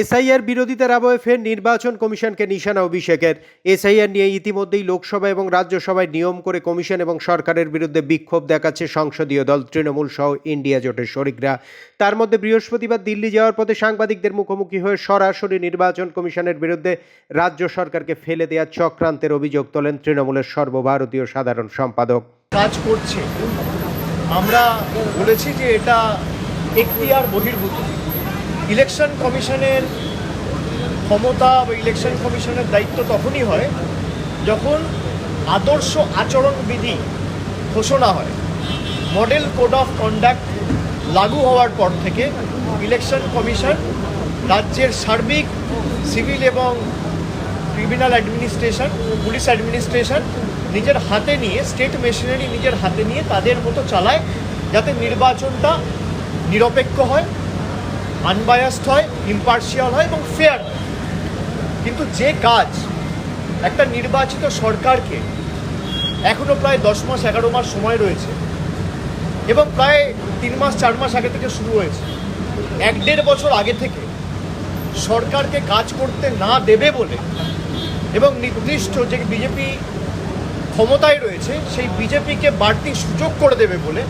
SIR বিরোধিতার আবহে ফের নির্বাচন কমিশনকে নিশানা অভিষেকের। এসআইআর নিয়ে ইতিমধ্যেই লোকসভা এবং রাজ্যসভায় নিয়ম করে কমিশন এবং সরকারের বিরুদ্ধে বিক্ষোভ দেখাচ্ছে সংসদীয় দল, তৃণমূল সহ ইন্ডিয়া জোটের শরিকরা। তার মধ্যে বৃহস্পতিবার দিল্লি যাওয়ার পথে সাংবাদিকদের মুখোমুখি হয়ে সরাসরি নির্বাচন কমিশনের বিরুদ্ধে রাজ্য সরকারকে ফেলে দেওয়ার চক্রান্তের অভিযোগ তোলেন তৃণমূলের সর্বভারতীয় সাধারণ সম্পাদক। কাজ করছে। আমরা বলেছি যে এটা এখতিয়ার বহির্ভূত। ইলেকশন কমিশনের ক্ষমতা বা ইলেকশন কমিশনের দায়িত্ব তখনই হয় যখন আদর্শ আচরণবিধি ঘোষণা হয়। মডেল কোড অফ কন্ডাক্ট লাগু হওয়ার পর থেকে ইলেকশন কমিশন রাজ্যের সার্বিক, সিভিল এবং ক্রিমিনাল অ্যাডমিনিস্ট্রেশন, পুলিশ অ্যাডমিনিস্ট্রেশন নিজের হাতে নিয়ে, স্টেট মেশিনারি নিজের হাতে নিয়ে তাদের মতো চালায় যাতে নির্বাচনটা নিরপেক্ষ হয়। আনবায়াসড হয় ইম্পার্শিয়াল হয় এবং ফেয়ার হয়। কিন্তু যে কাজ একটা নির্বাচিত সরকারকে এখনও প্রায় দশ মাস, এগারো মাস সময় রয়েছে এবং প্রায় তিন মাস, চার মাস আগে থেকে শুরু হয়েছে। এক দেড় বছর আগে থেকে সরকারকে কাজ করতে না দেবে বলে এবং নির্দিষ্ট যে বিজেপি ক্ষমতায় রয়েছে, সেই বিজেপিকে বাড়তি সুযোগ করে দেবে বলে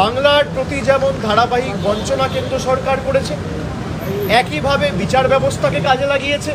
বাংলার প্রতি যেমন ধারাবাহিক বঞ্চনা কেন্দ্র সরকার করেছে একইভাবে বিচার ব্যবস্থাকে কাজে লাগিয়েছে।